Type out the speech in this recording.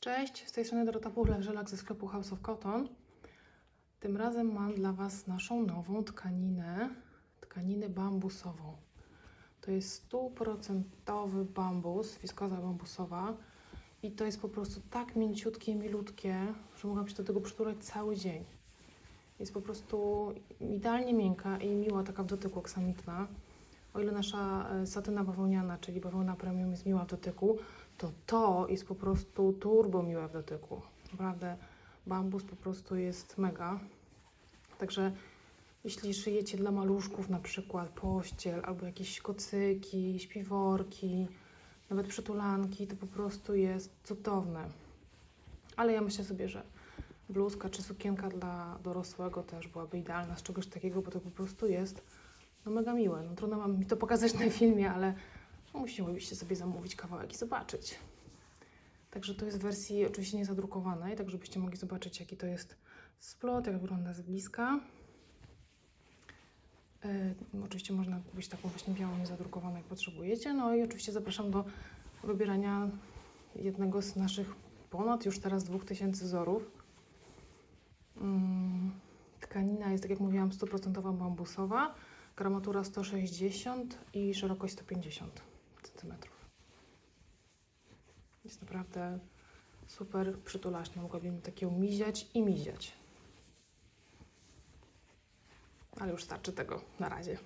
Cześć, z tej strony Dorota Puchler-Żelak ze sklepu House of Cotton. Tym razem mam dla Was naszą nową tkaninę, tkaninę bambusową. To jest stuprocentowy bambus, wiskoza bambusowa i to jest po prostu tak mięciutkie, milutkie, że mogłam się do tego przytulać cały dzień. Jest po prostu idealnie miękka i miła, taka w dotyku aksamitna. O ile nasza e, satyna bawełniana, czyli bawełna premium jest miła w dotyku, to to jest po prostu turbo miłe w dotyku. Naprawdę bambus po prostu jest mega. Także jeśli szyjecie dla maluszków na przykład pościel albo jakieś kocyki, śpiworki, nawet przytulanki, to po prostu jest cudowne. Ale ja myślę sobie, że bluzka czy sukienka dla dorosłego też byłaby idealna z czegoś takiego, bo to po prostu jest no mega miłe. No, trudno mam mi to pokazać na filmie, ale musielibyście sobie zamówić kawałek i zobaczyć. Także to jest w wersji oczywiście niezadrukowanej, tak żebyście mogli zobaczyć jaki to jest splot, jak wygląda z bliska. Yy, oczywiście można kupić taką właśnie białą, niezadrukowaną jak potrzebujecie. No i oczywiście zapraszam do wybierania jednego z naszych ponad już teraz 2000 wzorów. Mm, Tkanina jest, tak jak mówiłam, 100% bambusowa, gramatura 160 i szerokość 150 cm. Jest naprawdę super przytulaśna. Mogłabym takiego miziać i miziać. Ale już starczy tego na razie.